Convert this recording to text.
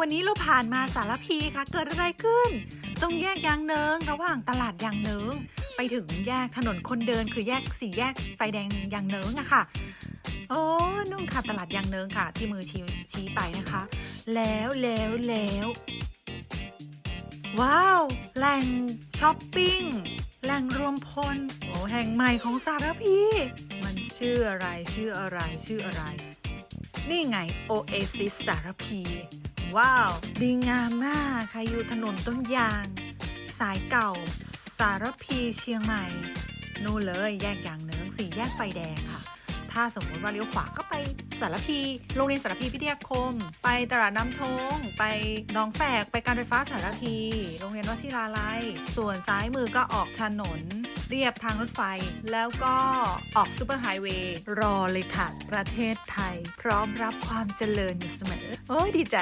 วันนี้เราผ่านมาสารพีค่ะ เกิดอะไรขึ้น ตรงแยกยางเนิงระหว่างตลาดยางเนิง ไปถึงแยกถนนคนเดินคือแยกสี่แยกไฟแดงยางเนิงอะค่ะ โอ้นุ่นค่ะตลาดยางเนิงค่ะ ที่มือชี้ชี้ไปนะคะ แล้วแล้วแล้วว้าว แหล่งช้อปปิ้ง แหล่งรวมพล โอ้แห่งใหม่ของสารพี มันชื่ออะไรชื่ออะไรชื่ออะไร นี่ไง Oasis สารพี ว้าว ดีงามมากค่ะอยู่ถนนต้นยาง สายเก่า สารพีเชียงใหม่ นู่นเลยแยกอย่างเนิงสี่แยกไฟแดงค่ะ ถ้าสมมติว่าเลี้ยวขวาก็ไปสารพีโรงเรียนสารพีพิทยาคม ไปตลาดน้ำทง ไปน้องแฝกไปการไฟฟ้าสารพี โรงเรียนวชิราลัย ส่วนซ้ายมือก็ออกถนนเรียบทางรถไฟ แล้วก็ออกซูเปอร์ไฮเวย์รอเลยค่ะ ประเทศไทย พร้อมรับความเจริญอยู่เสมอ โอ้ยดีใจ